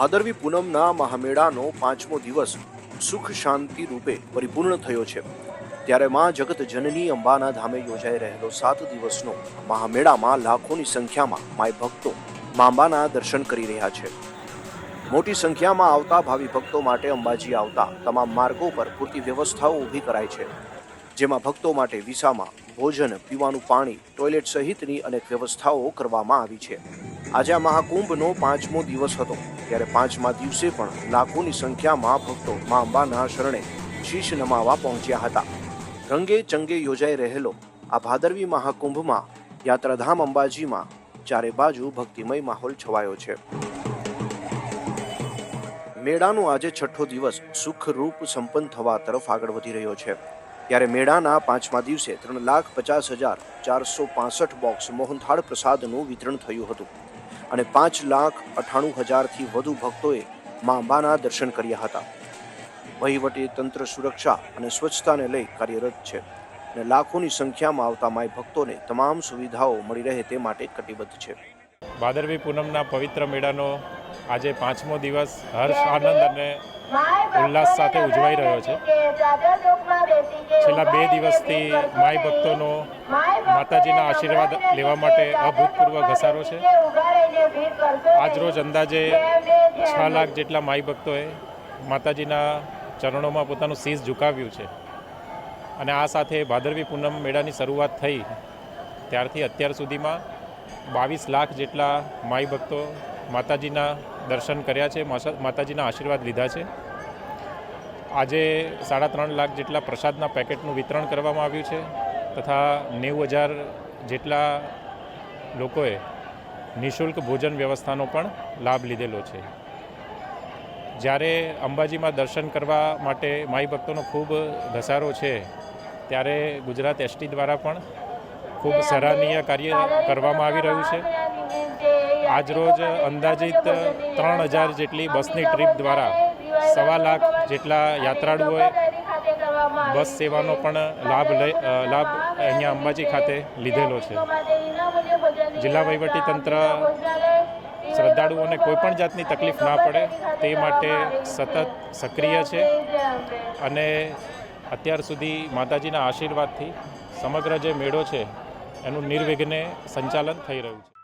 ભાદરવી પૂનમના મહામેળાનો પાંચમો દિવસ સુખ શાંતિ રૂપે પરિપૂર્ણ થયો છે. ત્યારે માં જગત જનની અંબાના ધામે યોજાઈ રહેલો સાત દિવસનો મહામેળામાં લાખોની સંખ્યામાં માય ભક્તો મા અંબાના દર્શન કરી રહ્યા છે. મોટી સંખ્યામાં આવતા ભાવિ ભક્તો માટે અંબાજી આવતા તમામ માર્ગો પર પૂરતી વ્યવસ્થાઓ ઊભી કરાઈ છે. જેમાં ભક્તો માટે વિસામાં ભોજન, પીવાનું પાણી, ટોયલેટ સહિતની અનેક વ્યવસ્થાઓ કરવામાં આવી છે. આજે આ મહાકુંભનો પાંચમો દિવસ હતો. ત્યારે પાંચમા દિવસે પણ લાખોની સંખ્યામાં ભક્તો મા અંબાના શરણે શીશ નમાવા પહોંચ્યા હતા. રંગે ચંગે યોજાઈ રહેલો આ ભાદરવી મહાકુંભમાં યાત્રાધામ અંબાજીમાં ચારે બાજુ ભક્તિમય માહોલ છવાયો છે. મેળાનો આજે છઠ્ઠો દિવસ સુખરૂપ સંપન્ન થવા તરફ આગળ વધી રહ્યો છે. ત્યારે મેળાના પાંચમા દિવસે ત્રણ લાખ પચાસ હજાર ચારસો પાસઠ બોક્સ મોહનથાળ પ્રસાદનું વિતરણ થયું હતું. અને પાંચ લાખ અઠ્ઠાણું હજારથી વધુ ભક્તોએ મા અંબાના દર્શન કર્યા હતા. વહીવટી તંત્ર સુરક્ષા અને સ્વચ્છતાને લઈ કાર્યરત છે અને લાખોની સંખ્યામાં આવતા માય ભક્તોને તમામ સુવિધાઓ મળી રહે તે માટે કટિબદ્ધ છે. ભાદરવી પૂનમના પવિત્ર મેળાનો આજે પાંચમો દિવસ. હર્ષ આનંદ અને ઉલ્લાસ સાથે ઉજવાઈ રહ્યો છે. છેલ્લા બે દિવસથી માય ભક્તોનો માતાજીના આશીર્વાદ લેવા માટે અભૂતપૂર્વ ઘસારો છે. આજરોજ અંદાજે છ લાખ જેટલા માય ભક્તોએ માતાજીના ચરણોમાં પોતાનું શીશ ઝુકાવ્યું છે. અને આ સાથે ભાદરવી પૂનમ મેળાની શરૂઆત થઈ. ત્યારથી અત્યાર સુધીમાં બાવીસ લાખ જેટલા માય ભક્તો માતાજીના દર્શન કર્યા છે માતાજીના આશીર્વાદ લીધા છે. આજે સાડા ત્રણ લાખ જેટલા પ્રસાદના પેકેટનું વિતરણ કરવામાં આવ્યું છે તથા નેવું હજાર જેટલા લોકોએ નિઃશુલ્ક ભોજન વ્યવસ્થાનો પણ લાભ લીધેલો છે. જ્યારે અંબાજીમાં દર્શન કરવા માટે માઈ ભક્તોનો ખૂબ ઘસારો છે, ત્યારે ગુજરાત એસટી દ્વારા પણ ખૂબ સરાહનીય કાર્ય કરવામાં આવી રહ્યું છે. આજરોજ અંદાજિત ત્રણ હજાર જેટલી બસની ટ્રીપ દ્વારા સવા લાખ જેટલા યાત્રાળુઓએ બસ સેવાનો પણ લાભ લઈ લાભ અહીંયા અંબાજી ખાતે લીધેલો છે. જિલ્લા વહીવટીતંત્ર શ્રદ્ધાળુઓને કોઈપણ જાતની તકલીફ ના પડે તે માટે સતત સક્રિય છે અને અત્યાર સુધી માતાજીના આશીર્વાદથી સમગ્ર જે મેળો છે એનું નિર્વિઘ્ને સંચાલન થઈ રહ્યું છે.